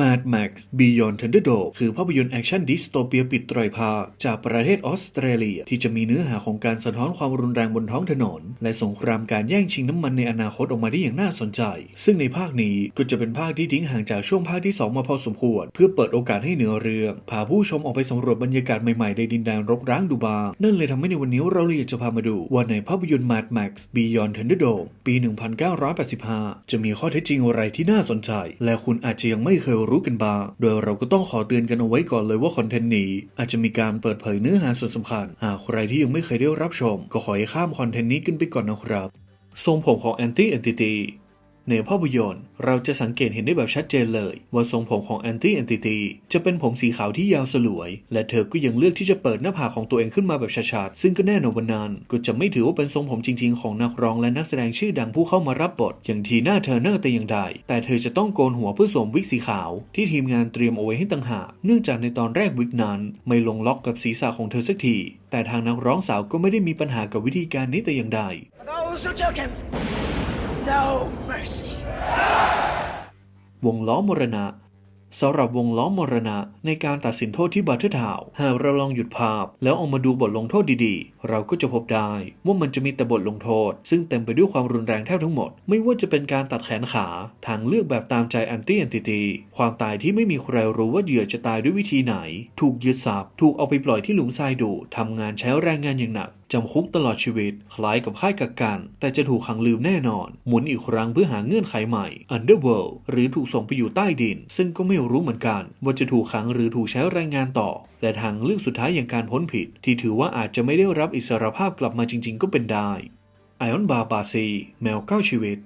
Mad Max Beyond Thunderdome คือภาพยนตร์แอคชั่นดิสโทเปียปิดไตรภาคจากประเทศออสเตรเลีย ที่จะมีเนื้อหาของการสะท้อนความรุนแรงบนท้องถนน และสงครามการแย่งชิงน้ำมันในอนาคตออกมาได้อย่างน่าสนใจ ซึ่งในภาคนี้ก็จะเป็นภาคที่ทิ้งห่างจากช่วงภาคที่ 2 มาพอสมควร เพื่อเปิดโอกาสให้เนื้อเรื่องพาผู้ชมออกไปสำรวจบรรยากาศใหม่ๆในดินแดนรบร้างดูบา นั่นเลยทำให้ในวันนี้เราเลยอยากจะพามาดูว่าในภาพยนตร์ Mad Max Beyond Thunderdome ปี 1985 จะมีข้อเท็จจริงอะไรที่น่าสนใจ และคุณอาจจะยังไม่เคยรู้กันบ้าง โดยเราก็ต้องขอเตือนกันเอาไว้ก่อนเลยว่าคอนเทนต์นี้ อาจจะมีการเปิดเผยเนื้อหาส่วนสำคัญ หากใครที่ยังไม่เคยได้รับชม ก็ขอให้ข้ามคอนเทนต์นี้กันไปก่อนนะครับ ทรงผมของ Anti Entity ในภาพยนตร์เราจะสังเกตเห็นได้แบบชัดเจนเลย ว่าทรงผมของ Anti Entity จะเป็นผมสีขาวที่ยาวสลวย และเธอก็ยังเลือกที่จะเปิดหน้าผากของตัวเองขึ้นมาแบบชัดๆซึ่งก็แน่นอนวันนั้นก็จะไม่ถือว่าเป็นทรงผมจริง ๆ ของนักร้องและนักแสดงชื่อดังผู้เข้ามารับบท อย่างทีหน่าเทอร์เนอร์แต่อย่างใดแต่เธอจะต้องโกนหัวเพื่อสวมวิกสีขาว ที่ทีมงานเตรียมเอาไว้ให้ต่างหากเนื่องจากในตอนแรกวิกนั้น ไม่ลงล็อกกับศีรษะของเธอสักทีแต่ทางนักร้องสาวก็ไม่ได้มีปัญหากับวิธีการนี้แต่อย่างใด no mercy. วงล้อมรณะสำหรับวงล้อมมรณะในการตัดสินโทษที่บัตเทอร์ทาวน์หากเราลองหยุดภาพ แล้วเอามาดูบทลงโทษดีๆ เราก็จะพบได้ ว่ามันจะมีแต่บทลงโทษ ซึ่งเต็มไปด้วยความรุนแรงแทบทั้งหมด ไม่ว่าจะเป็นการตัดแขนขา ทางเลือกแบบตามใจแอนตี้แอนติตีความตายที่ไม่มีใครรู้ว่าเหยื่อจะตายด้วยวิธีไหน ถูกยึดทรัพย์ ถูกเอาไปปล่อยที่หลุมทรายดูทำงานใช้แรงงานอย่างหนัก จำคุกตลอดชีวิต คล้ายกับค่ายกักกัน แต่จะถูกขังลืมแน่นอน หมุนอีกครั้งเพื่อหาเงื่อนไขใหม่ Underworld หรือถูกส่งไปอยู่ใต้ดิน ซึ่งก็ไม่รู้เหมือนกัน ว่าจะถูกขังหรือถูกใช้แรงงานต่อ และทางเลือกสุดท้ายอย่างการพ้นผิด ที่ถือว่าอาจจะไม่ได้รับอิสรภาพกลับมาจริง ๆ ก็เป็นได้ไอออนบาบาซี แมวเก้าชีวิต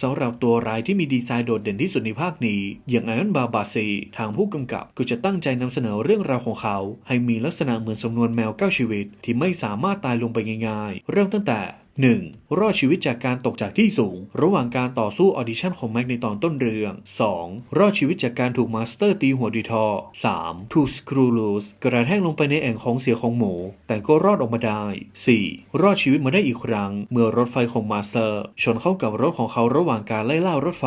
สำหรับตัวร้ายที่มีดีไซน์โดดเด่นที่สุดในภาคนี้ อย่างไอออนบาบาซีทางผู้กำกับก็จะตั้งใจนำเสนอเรื่องราวของเขา ให้มีลักษณะเหมือนสำนวนแมวเก้าชีวิต ที่ไม่สามารถตายลงไปง่ายๆ เริ่มตั้งแต่ 1. รอดชีวิตจากการตกจากที่สูง ระหว่างการต่อสู้ออดิชั่นของแม็กในตอนต้นเรื่อง 2. รอดชีวิตจากการถูกมาสเตอร์ตีหัวดีทอ 3. ถูกสครูลูสกระแทกลงไปในแอ่งของเสียของหมู แต่ก็รอดออกมาได้ 4. รอดชีวิตมาได้อีกครั้ง เมื่อรถไฟของมาสเตอร์ ชนเข้ากับรถของเขาระหว่างการไล่ล่ารถไฟ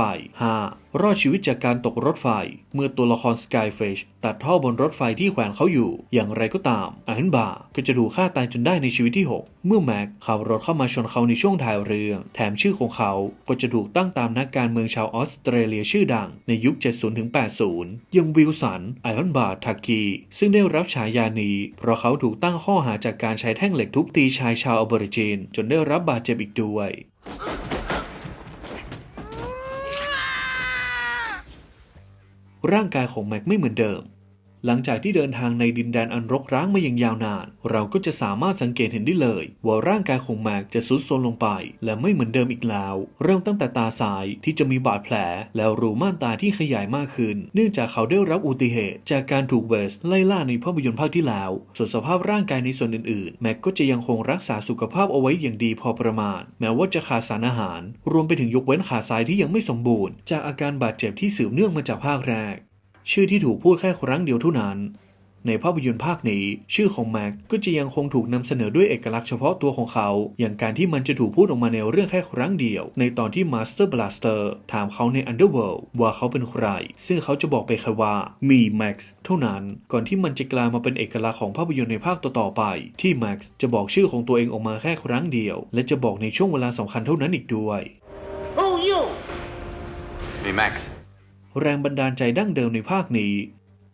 5. รอดชีวิตจากการตกรถไฟ เมื่อตัวละครสกายเฟชตัดท่อบนรถไฟที่แขวนเขาอยู่ อย่างไรก็ตามไอรอนบาร์ก็จะถูกฆ่าตายจนได้ในชีวิตที่ 6 เมื่อแม็กขับรถเข้ามาชนเขาในช่วงถ่ายเรื่อง แถมชื่อของเขาก็จะถูกตั้งตามนักการเมืองชาวออสเตรเลียชื่อดังในยุค 70-80 ยังวิลสันไอรอนบาร์ทักกีซึ่งได้รับฉายานี้ เพราะเขาถูกตั้งข้อหาจากการใช้แท่งเหล็กทุบตีชายชาวอเบอริจิน จนได้รับบาดเจ็บอีกด้วย ร่างกายของแม็กไม่เหมือนเดิม หลังจากที่เดินทางในดินแดนอันรกร้างมาอย่างยาวนาน เราก็จะสามารถสังเกตเห็นได้เลย ว่าร่างกายของแม็กจะทรุดโทรมลงไป และไม่เหมือนเดิมอีกแล้ว เริ่มตั้งแต่ตาซ้ายที่จะมีบาดแผล แล้วรูม่านตาที่ขยายมากขึ้น เนื่องจากเขาได้รับอุบัติเหตุ จากการถูกเวสไล่ล่าในภาพยนตร์ภาคที่แล้ว ส่วนสภาพร่างกายในส่วนอื่นๆ แม็กก็จะยังคงรักษาสุขภาพเอาไว้อย่างดีพอประมาณ แม้ว่าจะขาดสารอาหาร รวมไปถึงยกเว้นขาซ้ายที่ยังไม่สมบูรณ์ จากอาการบาดเจ็บที่สืบเนื่องมาจากภาคแรก ชื่อที่ถูกพูดแค่ครั้งเดียวเท่านั้น ในภาพยนตร์ภาคนี้ ชื่อของแม็กก็จะยังคงถูกนำเสนอด้วยเอกลักษณ์เฉพาะตัวของเขา อย่างการที่มันจะถูกพูดออกมาในเรื่องแค่ครั้งเดียว ในตอนที่ Master Blaster ถามเขาใน Underworld ว่าเขาเป็นใคร ซึ่งเขาจะบอกไปแค่ว่ามีแม็กซ์เท่านั้น ก่อนที่มันจะกลายมาเป็นเอกลักษณ์ของภาพยนตร์ในภาคต่อๆไป ที่แม็กซ์จะบอกชื่อของตัวเองออกมาแค่ครั้งเดียว และจะบอกในช่วงเวลาสำคัญเท่านั้นอีกด้วย Who you? Me, Max. แรงบันดาลใจดั้งเดิมในภาคนี้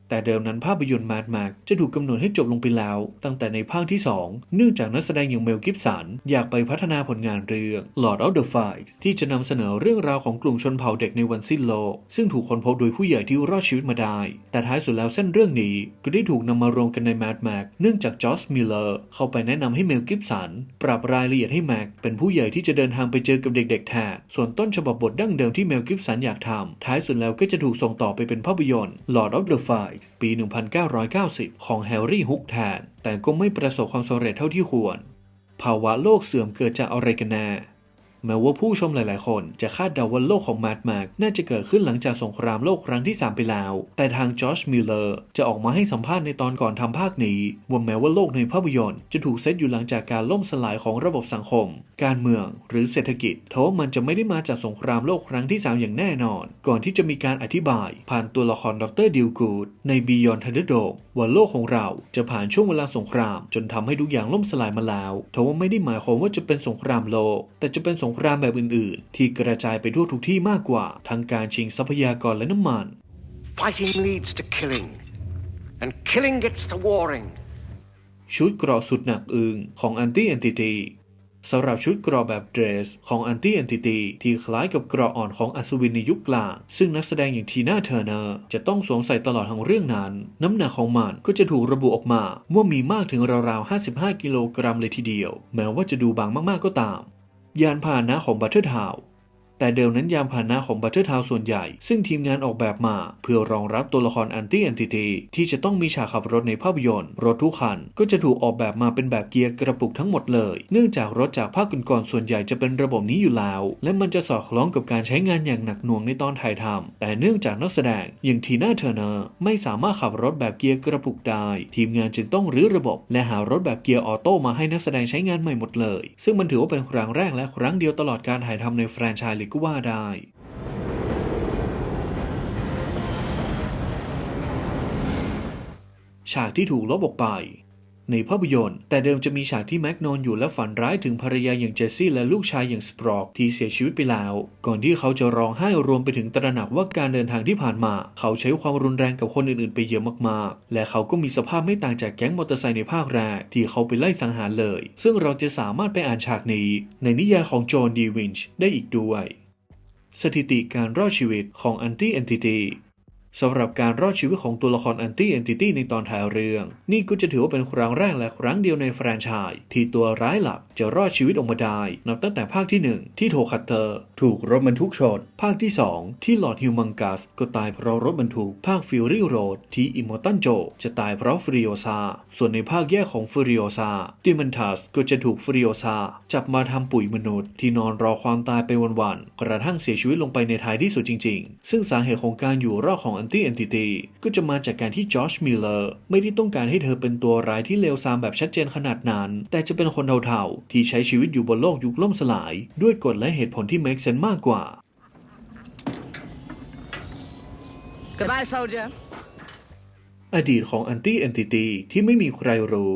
แต่เดิมนั้นภาพยนตร์ Mad Max จะถูกกำหนดให้จบลงไปแล้ว ตั้งแต่ในภาคที่ 2 เนื่องจากนักแสดงอย่างเมลกิฟสันอยากไปพัฒนาผลงานเรื่อง Lord of the Flies ที่จะนำเสนอเรื่องราวของกลุ่มชนเผ่าเด็กในวันสิ้นโลก ซึ่งถูกค้นพบโดยผู้ใหญ่ที่รอดชีวิตมาได้ แต่ท้ายสุดแล้วเส้นเรื่องนี้ก็ได้ถูกนำมารวมกันใน Mad Max เนื่องจากจอร์จมิลเลอร์เข้าไปแนะนำให้เมลกิฟสันปรับรายละเอียดให้แม็กเป็นผู้ใหญ่ที่จะเดินทางไปเจอกับเด็กๆแทนส่วนต้นฉบับบทดั้งเดิมที่เมลกิฟสันอยากทำท้ายสุดแล้วก็จะถูกส่งต่อไปเป็นภาพยนตร์ Lord of the Flies ปี 1990 ของแฮร์รี่ฮุกแทน แต่ก็ไม่ประสบความสำเร็จเท่าที่ควร ภาวะโลกเสื่อมเกิดจากอะไรกันแน่ แม้ว่าผู้ชมหลาย ๆ คนจะคาดเดาว่าโลกของแมดแม็กน่าจะเกิดขึ้นหลังจากสงครามโลกครั้งที่ 3 ไปแล้ว แต่ทางจอร์จมิลเลอร์จะออกมาให้สัมภาษณ์ในตอนก่อนทำภาคนี้ว่าแม้ว่าโลกในภาพยนตร์จะถูกเซตอยู่หลังจากการล่มสลายของระบบสังคม การเมืองหรือเศรษฐกิจทว่ามันจะไม่ได้มาจากสงครามโลกครั้งที่ 3 อย่างแน่นอน ก่อนที่จะมีการอธิบาย ผ่านตัวละครดรดิวกูดใน Beyond Thunderdome ว่าโลกของเราจะผ่านช่วงเวลาสงคราม จนทำให้ทุกอย่างล่มสลายมาแล้วทว่าไม่ได้หมายความว่าจะเป็นสงครามโลก แต่จะเป็นสงครามแบบอื่น ๆ ที่กระจายไปทั่วทุกที่มากกว่า ทั้งการชิงทรัพยากรและน้ำมัน Fighting leads to killing, and killing gets to warring. ชุดเกราะสุดหนักอึงของ Anti Entity สำหรับชุดเกราะแบบเดรสของ Anti Entity ที่คล้ายกับเกราะอ่อนของอัศวินในยุคกลาง ซึ่งนักแสดงอย่างทีน่าเทอร์เนอร์จะต้องสวมใส่ตลอดทั้งเรื่องนั้น น้ำหนักของมันก็จะถูกระบุออกมาว่ามีมากถึงราวๆ 55 กิโลกรัมเลยทีเดียว แม้ว่าจะดูบางมากๆก็ตาม ยานพาหนะของบัตเทอร์ทาว แต่เดิมนั้นยานพาหนะของบัตเทอร์ทาวส่วนใหญ่ ซึ่งทีมงานออกแบบมา เพื่อรองรับตัวละครแอนตี้แอนติตีที่จะต้องมีฉากขับรถในภาพยนตร์ รถทุกคันก็จะถูกออกแบบมาเป็นแบบเกียร์กระปุกทั้งหมดเลย เนื่องจากรถจากภาคก่อนๆส่วนใหญ่จะเป็นระบบนี้อยู่แล้ว และมันจะสอดคล้องกับการใช้งานอย่างหนักหน่วงในตอนถ่ายทำแต่เนื่องจากนักแสดงอย่างทีน่าเทอร์เนอร์ไม่สามารถขับรถแบบเกียร์กระปุกได้ทีมงานจึงต้องรื้อระบบ และหารถแบบเกียร์ออโต้มาให้นักแสดงใช้งานใหม่หมดเลย ซึ่งมันถือว่าเป็นครั้งแรกและครั้งเดียวตลอดการถ่ายทำในแฟรนไชส์เลยก็ว่าได้ฉากที่ถูกลบออกไป ในภาพยนตร์ แต่เดิมจะมีฉากที่แม็กนอนอยู่และฝันร้ายถึงภรรยาอย่างเจสซี่และลูกชายอย่างสปรอกที่เสียชีวิตไปแล้ว ก่อนที่เขาจะร้องไห้รวมไปถึงตระหนักว่าการเดินทางที่ผ่านมา เขาใช้ความรุนแรงกับคนอื่นๆ ไปเยอะมากๆ และเขาก็มีสภาพไม่ต่างจากแก๊งมอเตอร์ไซค์ในภาคแรกที่เขาไปไล่สังหารเลย ซึ่งเราจะสามารถไปอ่านฉากนี้ ในนิยายของโจนดีวินช์ได้อีกด้วย สถิติการรอดชีวิตของ Anti Entity สำหรับการรอดชีวิตของตัวละคร Anti Entity ในตอนท้ายเรื่อง นี่ก็จะถือว่าเป็นครั้งแรกและครั้งเดียวในแฟรนไชส์ที่ตัวร้ายหลักจะรอดชีวิตออกมาได้ นับตั้งแต่ภาคที่ 1 ที่โทคัตเตอร์ ถูกรถบรรทุกชน ภาคที่ 2 ที่หลอดฮิวมังกัสก็ตายเพราะรถบรรทุก ภาคฟิวรี่โรดที่อิมมอร์ตันโจ จะตายเพราะฟริโอซาส่วนในภาคแยกของฟริโอซาดิมันทัสก็จะถูกฟริโอซาจับมาทำปุ๋ยมนุษย์ ที่นอนรอความตายไปวันๆกระทั่งเสียชีวิตลงไปในท้ายที่สุดจริง ๆ ซึ่งสาเหตุของการอยู่รอดของ Anti Entity ก็จะมาจากการที่จอร์จมิลเลอร์ไม่ได้ต้องการให้เธอเป็นตัวร้ายที่เลวทรามแบบชัดเจนขนาดนั้น แต่จะเป็นคนเทาๆ ที่ใช้ชีวิตอยู่บนโลกยุคล่มสลาย ด้วยกฎและเหตุผลที่ make sense มากกว่า Goodbye, soldier. อดีตของ Anti Entity ที่ไม่มีใครรู้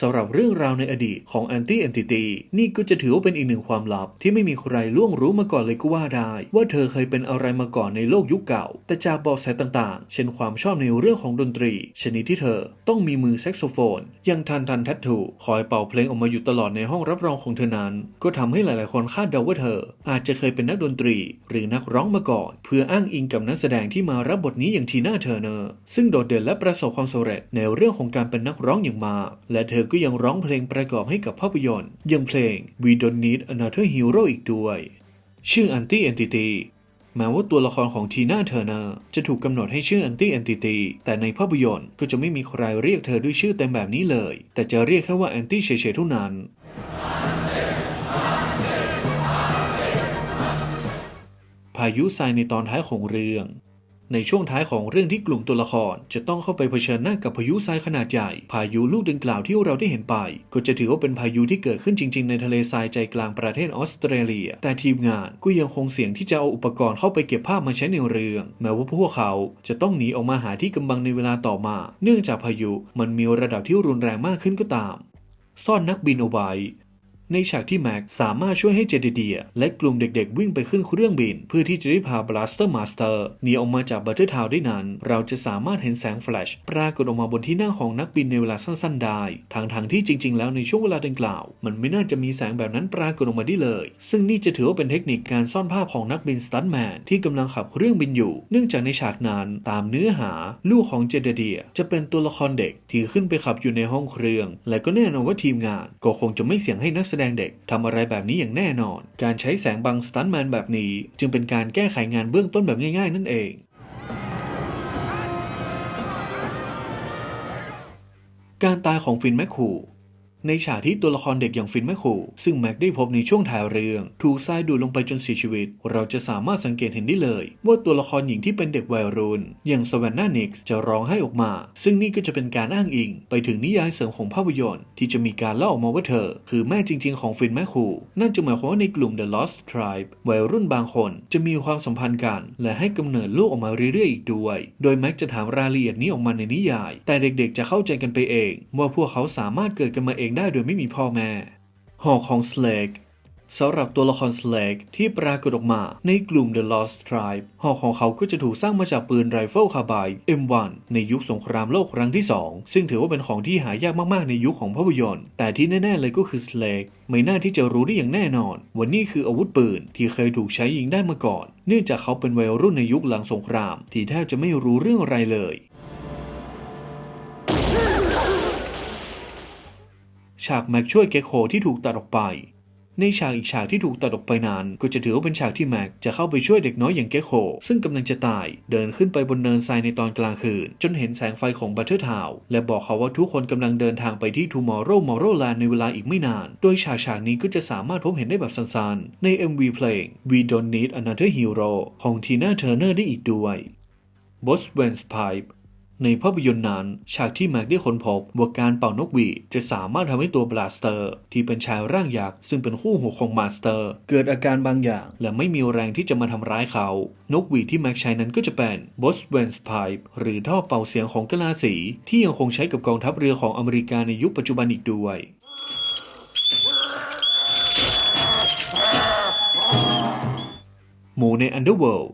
สำหรับเรื่องราวในอดีตของ Anti Entity นี่ก็จะถือว่าเป็นอีกหนึ่งความลับ ที่ไม่มีใครล่วงรู้มาก่อนเลยก็ว่าได้ ว่าเธอเคยเป็นอะไรมาก่อนในโลกยุคเก่า แต่จากบอกแสต่างๆ เช่นความชอบในเรื่องของดนตรี ชนิดที่เธอต้องมีมือแซกโซโฟนย่างทันทันทัตทูคอยเป่าเพลงออกมาอยู่ตลอดในห้องรับรองของเธอนั้น ก็ทำให้หลายๆ คนคาดเดาว่าเธอ อาจจะเคยเป็นนักดนตรี หรือนักร้องมาก่อน เพื่ออ้างอิงกับนักแสดงที่มารับบทนี้อย่างทีน่าเทอร์เนอร์ซึ่งโดดเด่นและประสบความสำเร็จในเรื่องของการเป็นนักร้องอย่างมากและเธอก็ยังร้องเพลงประกอบให้กับภาพยนตร์ย่างเพลง We Don't Need Another Hero อีกด้วย ชื่อ Anti Entity แม้ว่าตัวละครของทีน่าเทอร์เนอร์จะถูกกำหนดให้ชื่อ Anti Entity แต่ในภาพยนตร์ก็จะไม่มีใครเรียกเธอด้วยชื่อเต็มแบบนี้เลย แต่จะเรียกแค่ว่า Anti เฉยๆเท่านั้นพายุทรายในตอนท้ายของเรื่อง ในช่วงท้ายของเรื่องที่กลุ่มตัวละคร จะต้องเข้าไปเผชิญหน้ากับพายุทรายขนาดใหญ่ พายุลูกดังกล่าวที่เราได้เห็นไป ก็จะถือว่าเป็นพายุที่เกิดขึ้นจริง ๆ ในทะเลทรายใจกลางประเทศออสเตรเลีย แต่ทีมงานก็ยังคงเสี่ยงที่จะเอาอุปกรณ์เข้าไปเก็บภาพมาใช้ในเรื่อง แม้ว่าพวกเขาจะต้องหนีออกมาหาที่กำบังในเวลาต่อมา เนื่องจากพายุมันมีระดับที่รุนแรงมากขึ้นก็ตาม ซ่อนนักบินเอาไว้ ในฉากที่แม็กสามารถช่วยให้เจเดเดีย และกลุ่มเด็กๆ วิ่งไปขึ้นเครื่องบิน เพื่อที่จะได้พาบลัสเตอร์มาสเตอร์หนีออกมาจากบัตเตอร์ทาวได้นั้น เราจะสามารถเห็นแสงแฟลชปรากฏออกมาบนที่นั่งของนักบินในเวลาสั้นๆ ได้ ทางทางๆที่จริง ๆ แล้วในช่วงเวลาดังกล่าว มันไม่น่าจะมีแสงแบบนั้นปรากฏออกมาได้เลย ซึ่งนี่จะถือว่าเป็นเทคนิคการซ่อนภาพของนักบินสตันแมนที่กำลังขับเครื่องบินอยู่ เนื่องจากในฉากนั้นตามเนื้อหา ลูกของเจเดเดีย จะเป็นตัวละครเด็กที่ขึ้นไปขับอยู่ในห้องเครื่อง และก็แน่นอนว่าทีมงานก็คงจะไม่เสี่ยงให้นักแสดงเด็กทำอะไรแบบนี้อย่างแน่นอน การใช้แสงบังสตันแมนแบบนี้ จึงเป็นการแก้ไขงานเบื้องต้นแบบง่าย ๆ นั่นเองการตายของฟินแมคคู ในฉากที่ตัวละครเด็กอย่างฟินแมคโคซึ่งแม็กได้พบในช่วงท้ายเรื่อง ถูกทรายดูดลงไปจนเสียชีวิต เราจะสามารถสังเกตเห็นได้เลย ว่าตัวละครหญิงที่เป็นเด็กวัยรุ่นอย่างสวานนานิกส์จะร้องไห้ออกมา ซึ่งนี่ก็จะเป็นการอ้างอิง ไปถึงนิยายเสริมของภาพยนตร์ที่จะมีการเล่าออกมาว่าเธอ คือแม่จริง ๆ ของฟินแมคโคนั่นจะหมายความว่าในกลุ่ม The Lost Tribe วัยรุ่นบางคนจะมีความสัมพันธ์กัน และให้กำเนิดลูกออกมาเรื่อยๆอีกด้วย โดยแม็กจะถามรายละเอียดนี้ออกมาในนิยาย แต่เด็กๆ จะเข้าใจกันไปเอง ว่าพวกเขาสามารถเกิดกันมาเองได้โดยไม่มีพ่อแม่ หอกของ Slake สำหรับตัวละคร Slake ที่ปรากฏออกมาในกลุ่ม The Lost Tribe หอกของเขาก็จะถูกสร้างมาจากปืนไรเฟิลคาบาย M1 ในยุคสงครามโลกครั้งที่ 2 ซึ่งถือว่าเป็นของที่หายากมากๆในยุคของภาพยนตร์ แต่ที่แน่ ๆ เลยก็คือ Slake ไม่น่าที่จะรู้ได้อย่างแน่นอนว่านี่คืออาวุธปืนที่เคยถูกใช้ยิงได้มาก่อน เนื่องจากเขาเป็นวัยรุ่นในยุคหลังสงคราม ที่แทบจะไม่รู้เรื่องอะไรเลย ฉากแม็กช่วยเกคโคที่ถูกตัดออกไป ในฉากอีกฉากที่ถูกตัดออกไปนั้นก็จะถือว่าเป็นฉากที่แม็กจะเข้าไปช่วยเด็กน้อยอย่างเกคโคซึ่งกำลังจะตายเดินขึ้นไปบนเนินทรายในตอนกลางคืน จนเห็นแสงไฟของบัตเทอร์ทาวและบอกเขาว่าทุกคนกำลังเดินทางไปที่ Tomorrow Morrowland ในเวลาอีกไม่นาน โดยฉากฉากนี้ก็จะสามารถพบเห็นได้แบบสั้นๆใน MV เพลง We Don't Need Another Hero ของ Tina Turner ได้อีกด้วย b o s w e n s Pipe ในภาพยนตร์นั้น ฉากที่แม็กได้ค้นพบว่าการเป่านกหวีดจะสามารถทำให้ตัวบลาสเตอร์ ที่เป็นชายร่างยักษ์ซึ่งเป็นคู่หูของมาสเตอร์ เกิดอาการบางอย่าง และไม่มีแรงที่จะมาทำร้ายเขา นกหวีดที่แม็กใช้นั้นก็จะเป็น b o s w e n s Pipe หรือท่อเป่าเสียงของกะลาสี ที่ยังคงใช้กับกองทัพเรือของอเมริกาในยุคปัจจุบันอีกด้วยหมูใน Underworld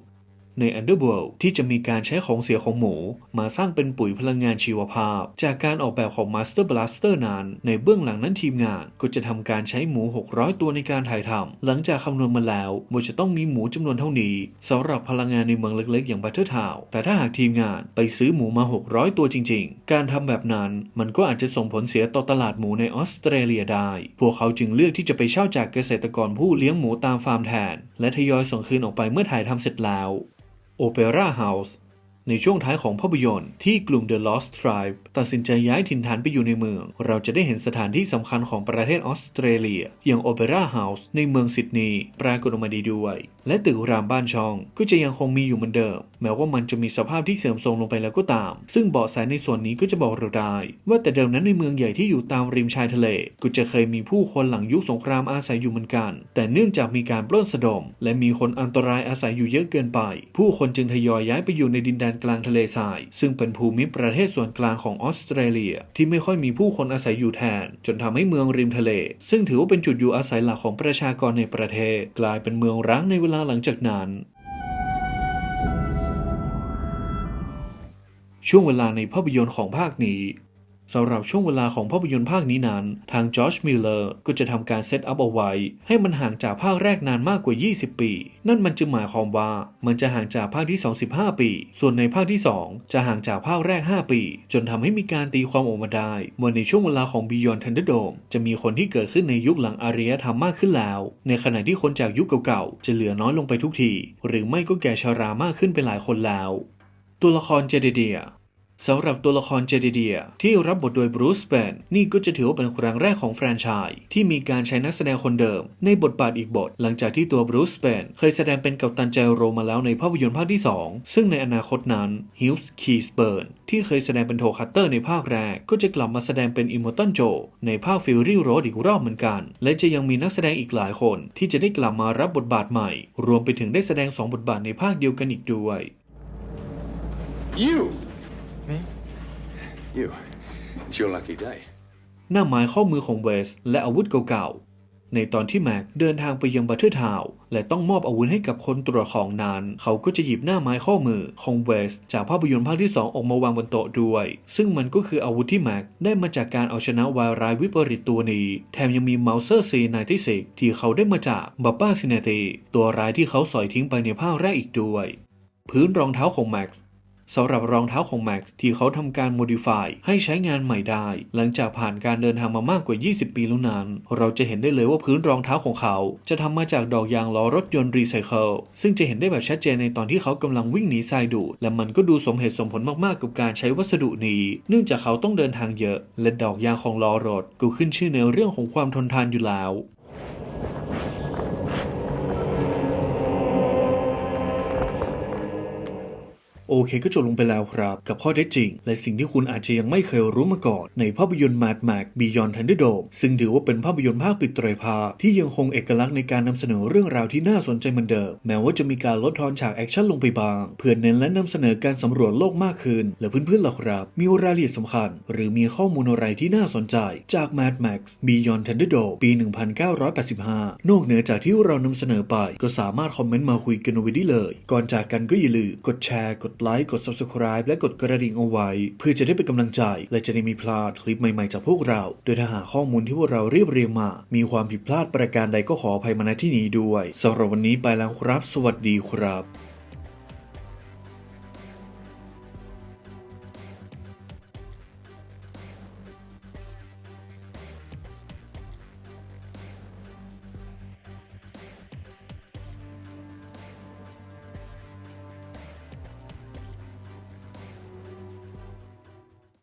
ใน Underworld ที่จะมีการใช้ของเสียของหมู มาสร้างเป็นปุ๋ยพลังงานชีวภาพ จากการออกแบบของ Master Blaster นั้น ในเบื้องหลังนั้นทีมงานก็จะทำการใช้หมู 600 ตัวในการถ่ายทำหลังจากคำนวณมาแล้วว่าจะต้องมีหมูจำนวนเท่านี้สำหรับพลังงานในเมืองเล็กๆ อย่างบัตเทอร์ทาวแต่ถ้าหากทีมงานไปซื้อหมูมา 600 ตัวจริง ๆ การทำแบบนั้นมันก็อาจจะส่งผลเสียต่อตลาดหมูในออสเตรเลียได้ พวกเขาจึงเลือกที่จะไปเช่าจากเกษตรกรผู้เลี้ยงหมูตามฟาร์มแทน และทยอยส่งคืนออกไปเมื่อถ่ายทำเสร็จแล้ว Opera House ในช่วงท้ายของภาพยนตร์ที่กลุ่ม The Lost Tribe ตัดสินใจย้ายถิ่นฐานไปอยู่ในเมือง เราจะได้เห็นสถานที่สำคัญของประเทศออสเตรเลีย อย่าง Opera House ในเมืองซิดนีย์ปรากฏออกมาดีด้วย และตึกรามบ้านช่องก็จะยังคงมีอยู่เหมือนเดิม แม้ว่ามันจะมีสภาพที่เสื่อมโทรมลงไปแล้วก็ตาม ซึ่งเบาะแสในส่วนนี้ก็จะบอกเราได้ ว่าแต่เดิมนั้นในเมืองใหญ่ที่อยู่ตามริมชายทะเล ก็จะเคยมีผู้คนหลังยุคสงครามอาศัยอยู่เหมือนกัน แต่เนื่องจากมีการปล้นสะดม และมีคนอันตรายอาศัยอยู่เยอะเกินไป ผู้คนจึงทยอยย้ายไปอยู่ในดินแดนกลางทะเลทราย ซึ่งเป็นภูมิประเทศส่วนกลางของออสเตรเลีย ที่ไม่ค่อยมีผู้คนอาศัยอยู่แทน จนทำให้เมืองริมทะเล ซึ่งถือว่าเป็นจุดอยู่อาศัยหลักของประชากรในประเทศ กลายเป็นเมืองร้างในเวลาหลังจากนั้นช่วงเวลาในภาพยนตร์ของภาคนี้ สำหรับช่วงเวลาของภาพยนตร์ภาคนี้นั้น ทางจอร์จมิลเลอร์ก็จะทำการเซตอัพเอาไว้ ให้มันห่างจากภาคแรกนานมากกว่า 20 ปี นั่นมันจึงหมายความว่ามันจะห่างจากภาคที่ 25 ปี ส่วนในภาคที่ 2 จะห่างจากภาคแรก 5 ปี จนทำให้มีการตีความออกมาได้ว่าในช่วงเวลาของ Beyond Thunderdome จะมีคนที่เกิดขึ้นในยุคหลังอารยธรรมมากขึ้นแล้ว ในขณะที่คนจากยุคเก่าๆจะเหลือน้อยลงไปทุกที หรือไม่ก็แก่ชรามากขึ้นไปหลายคนแล้ว ตัวละครเจเดเดีย สำหรับตัวละครเจเดเดีย ที่รับบทโดยบรูซแบนนี่ก็จะถือว่าเป็นครั้งแรกของแฟรนไชส์ที่มีการใช้นักแสดงคนเดิม ในบทบาทอีกบท หลังจากที่ตัวบรูซแบนเคยแสดงเป็นกัปตันใจโรมาแล้วในภาพยนตร์ภาคที่ 2 ซึ่งในอนาคตนั้นฮิลส์คีสเบิร์นที่เคยแสดงเป็นโทคัตเตอร์ในภาคแรก ก็จะกลับมาแสดงเป็นอิมมอร์ตันโจ ในภาคฟิลลี่โรดอีกรอบเหมือนกัน และจะยังมีนักแสดงอีกหลายคน ที่จะได้กลับมารับบทบาทใหม่ รวมไปถึงได้แสดงสองบทบาทในภาคเดียวกันอีกด้วย You! You. It's your lucky day. หน้าไม้ข้อมือของเวสและอาวุธเก่าๆ ในตอนที่แม็กเดินทางไปยังบัตเทอร์ทาวน์และต้องมอบอาวุธให้กับคนตรวจของนั้นเขาก็จะหยิบหน้าไม้ข้อมือของเวสจากภาพยนตร์ภาคที่ 2 ออกมาวางบนโต๊ะด้วย ซึ่งมันก็คืออาวุธที่แม็กได้มาจากการเอาชนะวายร้ายวิปริตตัวนี้ แถมยังมีเมาเซอร์ซีนที่สิที่เขาได้มาจากบับบ้าซินเนตีตัวร้ายที่เขาสอยทิ้งไปในภาคแรกอีกด้วย พื้นรองเท้าของแม็กซ์ สำหรับรองเท้าของแม็กที่เขาทำการโมดิฟายให้ใช้งานใหม่ได้ หลังจากผ่านการเดินทางมามากกว่า 20 ปีแล้วนั้น เราจะเห็นได้เลยว่าพื้นรองเท้าของเขา จะทำมาจากดอกยางล้อรถยนต์รีไซเคิลซึ่งจะเห็นได้แบบชัดเจนในตอนที่เขากำลังวิ่งหนีทรายดูดและมันก็ดูสมเหตุสมผลมากๆ กับการใช้วัสดุนี้ เนื่องจากเขาต้องเดินทางเยอะ และดอกยางของล้อรถก็ขึ้นชื่อในเรื่องของความทนทานอยู่แล้ว โอเคก็จบลงไปแล้วครับ กับข้อเท็จจริง และสิ่งที่คุณอาจจะยังไม่เคยรู้มาก่อน ในภาพยนตร์ Mad Max Beyond Thunderdome ซึ่งถือว่าเป็นภาพยนตร์ภาคปิดไตรภาคที่ยังคงเอกลักษณ์ในการนำเสนอเรื่องราวที่น่าสนใจเหมือนเดิมแม้ว่าจะมีการลดทอนฉากแอคชั่นลงไปบาง เพื่อเน้นและนำเสนอการสำรวจโลกมากขึ้น และเพื่อนๆล่ะครับ มีรายละเอียดสำคัญ หรือมีข้อมูลอะไรที่น่าสนใจ จาก Mad Max Beyond Thunderdome ปี 1985 นอกเหนือจากที่เรานำเสนอไป ก็สามารถคอมเมนต์มาคุยกันไว้ได้เลย ก่อนจากกันก็อย่าลืมกดแชร์กดไลค์ กด Subscribe และกดกระดิ่งเอาไว้ เพื่อจะได้เป็นกำลังใจ และจะได้มีพลาดคลิปใหม่ๆจากพวกเรา โดยถ้าหากข้อมูลที่พวกเราเรียบเรียงมา มีความผิดพลาดประการใดก็ขออภัยมาณที่นี้ด้วยสำหรับวันนี้ไปแล้วครับ สวัสดีครับ